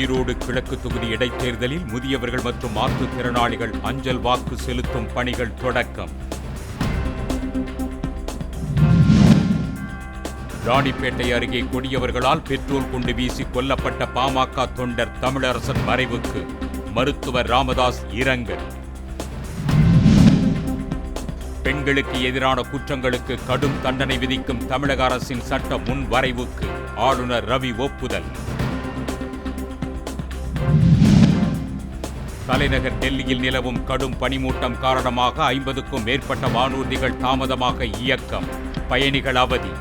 ஈரோடு கிழக்கு தொகுதி இடைத்தேர்தலில் முதியவர்கள் மற்றும் மாற்றுத்திறனாளிகள் அஞ்சல் வாக்கு செலுத்தும் பணிகள் தொடக்கம். ராணிப்பேட்டை அருகே கொடியவர்களால் பெட்ரோல் குண்டு வீசி கொல்லப்பட்ட பாமக தொண்டர் தமிழரசன் மறைவுக்கு. மருத்துவர் ராமதாஸ் இரங்கல். பெண்களுக்கு எதிரான குற்றங்களுக்கு கடும் தண்டனை விதிக்கும் தமிழக அரசின் சட்ட முன்வரைவுக்கு ஆளுநர் ரவி ஒப்புதல். தலைநகர் டெல்லியில் நிலவும் கடும் பனிமூட்டம் காரணமாக ஐம்பதுக்கும் மேற்பட்ட வானூர்திகள் தாமதமாக இயக்கம். பயணிகள் அவதி.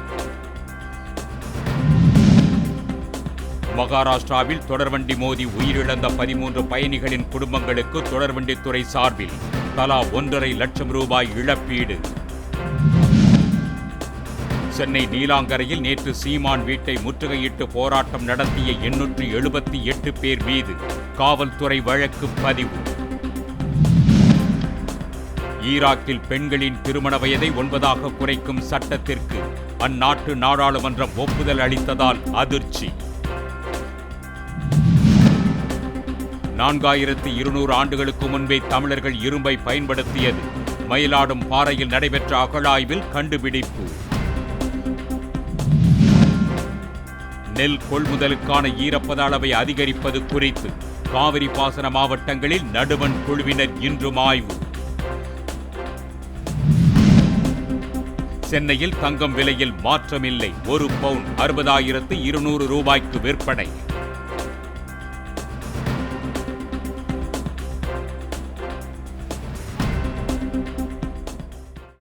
மகாராஷ்டிராவில் தொடர்வண்டி மோதி உயிரிழந்த பதிமூன்று பயணிகளின் குடும்பங்களுக்கு தொடர்வண்டித்துறை சார்பில் தலா ஒன்றரை லட்சம் ரூபாய் இழப்பீடு. சென்னை நீலாங்கரையில் நேற்று சீமான் வீட்டை முற்றுகையிட்டு போராட்டம் நடத்திய எண்ணூற்று எழுபத்தி எட்டு பேர் மீது காவல்துறை வழக்கு பதிவு. ஈராக்கில் பெண்களின் திருமண வயதை ஒன்பதாக குறைக்கும் சட்டத்திற்கு அந்நாட்டு நாடாளுமன்றம் ஒப்புதல் அளித்ததால் அதிர்ச்சி. நான்காயிரத்து இருநூறு ஆண்டுகளுக்கு முன்பே தமிழர்கள் இரும்பை பயன்படுத்தியது. மயிலாடும் பாறையில் நடைபெற்ற அகழாய்வில் கண்டுபிடிப்பு. நெல் கொள்முதலுக்கான ஈரப்பத அளவை அதிகரிப்பது குறித்து காவிரி பாசன மாவட்டங்களில் நடுவண் குழுவினர் இன்றும் ஆய்வு. சென்னையில் தங்கம் விலையில் மாற்றமில்லை. ஒரு பவுன் அறுபதாயிரத்து இருநூறு ரூபாய்க்கு விற்பனை.